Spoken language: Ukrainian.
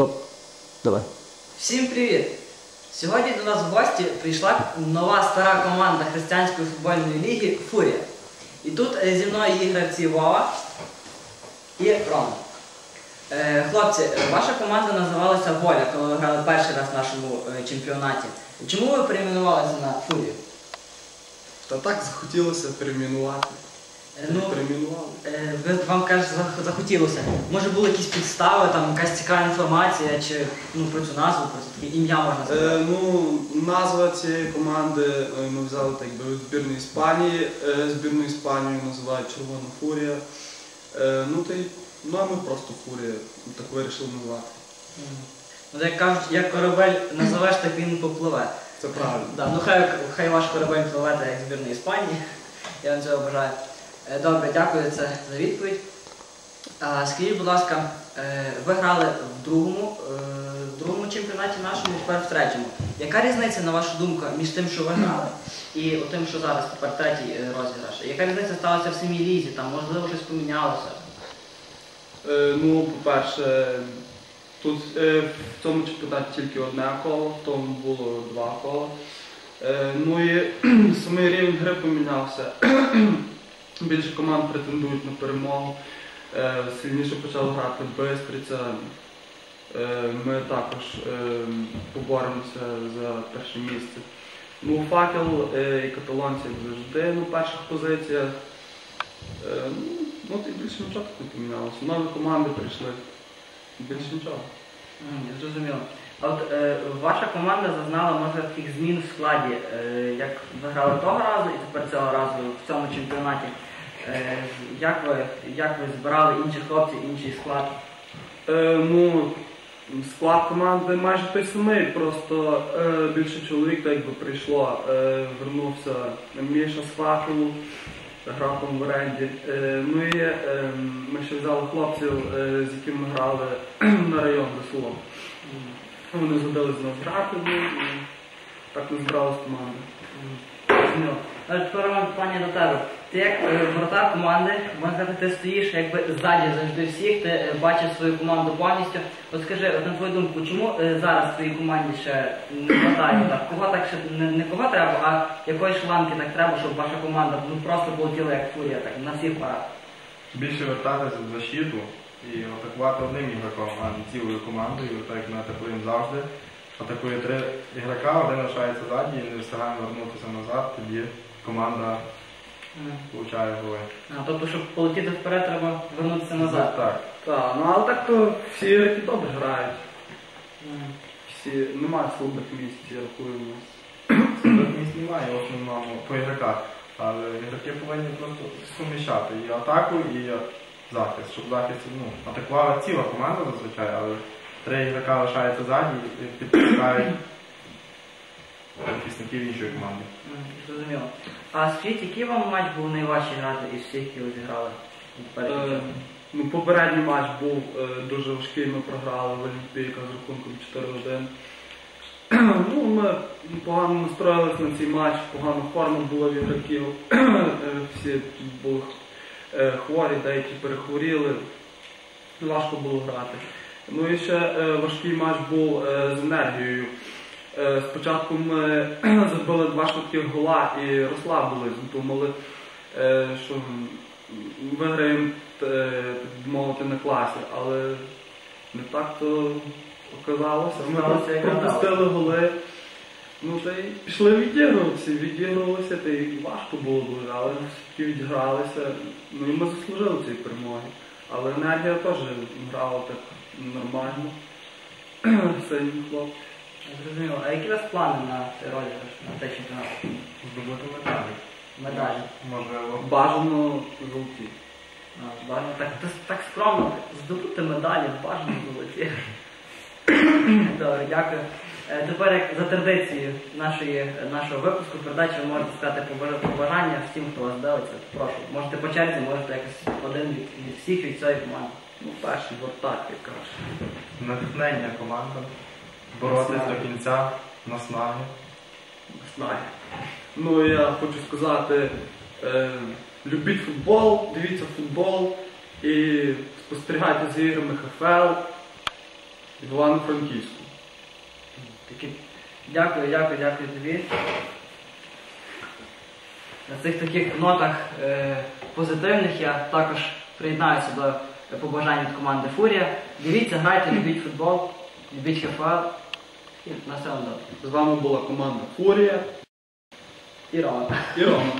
Стоп. Давай. Всім привіт! Сьогодні до нас в гості прийшла нова стара команда християнської футбольної ліги Фурія. І тут е, зі мною її гравці Вова і Рома. Е, хлопці, е, ваша команда називалася Воля, коли ви грали перший раз в нашому чемпіонаті. Чому ви перейменувалися на Фурію? Та так захотілося перейменувати. Е, ну, Е, Ви вам кажуть, захотілося. Може були якісь підстави, там якась цікава інформація, чи ну, про цю назву, про таке ім'я можна сказати. Е, ну, назва цієї команди е, ми взяли так би від збірної Іспанії. Е, збірну Іспанію називають Червона Фурія. Е, ну, та й, ну а ми просто Фурія. Так вирішили назвати. Ну, як кажуть, як корабель називеш, так він попливе. Це правильно. Да, ну хай, хай ваш корабель пливе так, як збірної Іспанії. Я вам цього бажаю. Е, Добре, дякую за, за відповідь. Скажіть, будь ласка, е, ви грали в другому, е, в другому чемпіонаті нашому, тепер в третьому. Яка різниця, на вашу думку, між тим, що ви грали, і тим, що зараз тепер третій розіграш? Яка різниця сталася в самій лізі? Там, можливо, щось помінялося? Ну, по-перше, тут в цьому чемпіонаті тільки одне коло, в тому було два кола. Ну і самий рівень гри помінявся. Більше команд претендують на перемогу. Е, сильніше почали грати Бистриця. Е, ми також е, поборемося за перше місце. Ну, факел і каталонці завжди на перших позиціях. Ну, ну, більше нічого тут не помінялося. Нові команди прийшли. Більше нічого. Зрозуміло. От е, ваша команда зазнала може таких змін в складі, е, як ви грали того разу і тепер цього разу в цьому чемпіонаті. Е, як ви як ви збирали інших хлопців, інший склад? Е, ну, склад команди майже той самий, просто е, більше чоловік так би прийшло. Е, вернувся Міша з факелу, грав там в оренді. Е, ну і е, ми ще взяли хлопців, е, з якими ми грали на район за селом. Вони згодилися з нас грати, ну, і так ми збиралися команди. Зрозуміло. А тепер Роман, питання до тебе. Ти як е, воротар команди, можна сказати, ти стоїш якби ззаді завжди всіх, ти е, бачиш свою команду повністю. От скажи, от на твою думку, чому е, зараз в твоїй команді ще не вистачає? Так? Кого так ще не, не кого треба, а якої шланки так треба, щоб ваша команда ну, просто полетіла як фурія, так, на всіх парах? більше вертатися в защиту і атакувати одним ігроком, а не цілою командою, так як ми атакуємо завжди. Атакує три ігрока, один лишається ззаді і не встигаємо вернутися назад, тоді команда получає голи. А, тобто, щоб полетіти вперед, треба вернутися назад. Так. Так, ну але так то всі ігроки добре грають. Всі немає слабих місць, я рахую у нас. Тут місць немає в основному по ігроках. Але ігроки повинні просто суміщати і атаку, і захист, щоб захист ну, атакувала ціла команда зазвичай, але три ігрока лишаються ззаді і підпускають захисників іншої команди. Зрозуміло. А скажіть, який вам матч був найважчий грати із всіх, які ви зіграли? Е, ну, попередній матч був е, дуже важкий, ми програли в Олімпійка з рахунком 4-1. ну, ми погано настроїлися на цей матч, погана форма була в ігроків. Всі були хворі, деякі перехворіли. Важко було грати. Ну і ще е, важкий матч був е, з енергією. Е, Спочатку ми забили два швидких гола і розслабились, думали, е, що виграємо е, мовити на класі, але не так то оказалося. Ми пропустили голи. Ну та й пішли відігруватися, відігрувалися, та й важко було дуже, але все-таки відігралися. Ну і ми заслужили цієї перемоги. Але енергія теж грала так нормально. Сильні хлопці. Зрозуміло. А які у вас плани на цей розіграш, на цей чемпіонат? Здобути медалі. Медалі. Можливо. Бажано золоті. А, бажано так, так, так скромно, здобути медалі, бажано золоті. Добре, дякую. Е, Тепер як за традицією нашої, нашого випуску передачі ви можете сказати побажа- побажання всім, хто вас дивиться. Прошу, можете по черзі, можете якось один від, від всіх від цієї команди. Ну, перший вортак, як кажуть. Натхнення командам. Боротися до кінця, наснаги. Знаю. Ну, я хочу сказати, е, любіть футбол, дивіться футбол і спостерігайте за іграми ХФЛ. в Івано-Франківську. Такі... Дякую, дякую, дякую тобі. На цих таких нотах е, позитивних я також приєднаюся до побажань від команди Фурія. Дивіться, грайте, любіть футбол, любіть ХФЛ. І на все добре. З вами була команда Фурія І Рома. і Рома.